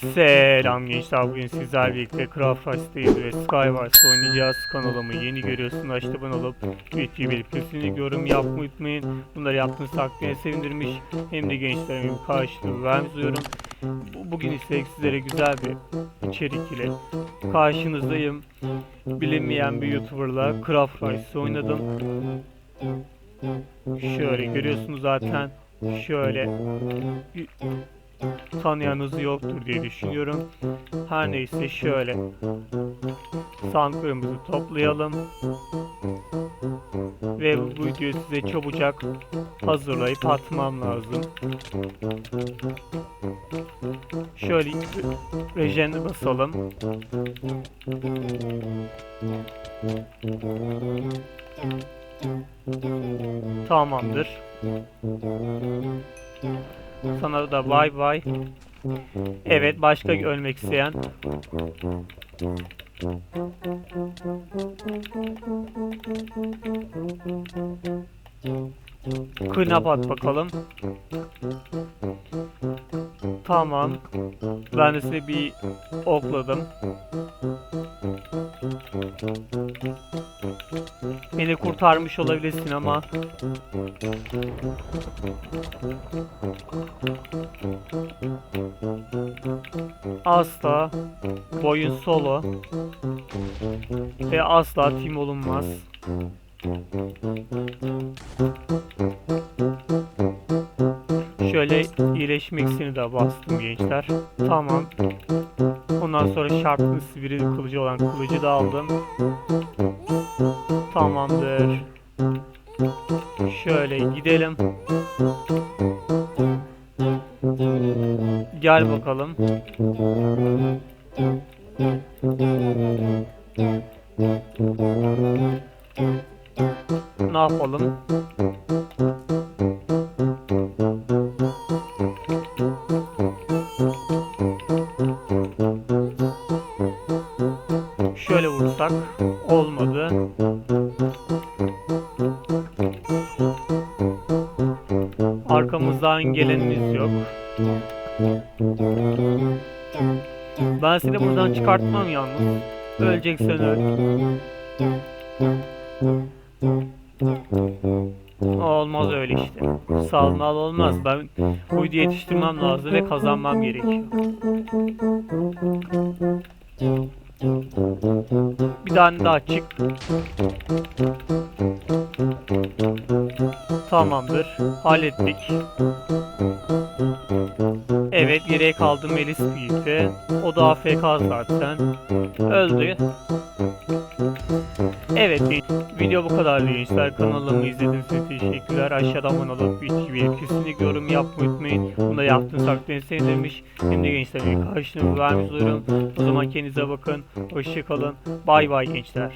Selam gençler bugün sizlerle birlikte Craft Rice'dayız ve Skywars oynayacağız. Kanalımı yeni görüyorsunuz açtı abone olup videoyu beğenip kesinlikle yorum yapmayı unutmayın. Bunları yaptığınız takdirde sevindirmiş hem de gençlerimin karşılığı vermiş oluyorum. Bu- Bugün ise sizlere güzel bir içerik ile karşınızdayım. Bilinmeyen bir YouTuber'la Craft Rice oynadım. Şöyle görüyorsunuz zaten. Şöyle tanıyanınız yoktur diye düşünüyorum. Her neyse şöyle sandıklarımızı toplayalım ve bu videoyu size çabucak hazırlayıp atmam lazım. Şöyle rejene basalım. Tamamdır. Sana da bay bay. Evet başka ölmek isteyen. Kınap at bakalım. Tamam. Ben de size bir okladım. Beni kurtarmış olabilirsin ama asla boyun solo ve asla team olunmaz. Şöyle iyileşme iksirini de bastım gençler. Tamam. Ondan sonra şartlı sivri kılıcı olan kılıcı da aldım. Tamamdır. Şöyle gidelim. Gel bakalım. Ne yapalım? Şöyle vursak olmadı. Arkamızdan gelenimiz yok. Ben seni buradan çıkartmam yalnız. Öleceksen öl. Olmaz öyle işte. Salmal olmaz. Ben videoyu yetiştirmem lazım ve kazanmam gerekiyor. Bir tane daha çık. Tamamdır. Hallettik. Evet geriye kaldı Melis Büyük'te. O da AFK zaten. Öldü. Evet video bu kadar gençler. Kanalımı izlediğiniz için teşekkürler. Aşağıdan abone olup videoyu kesinlikle yorum yapmayı unutmayın. Bunu da yaptığınız takdirde sevinirmiş. De gençler bir karşılığını vermiş oluyorum. O zaman kendinize bakın. Hoşçakalın. Bay bay gençler.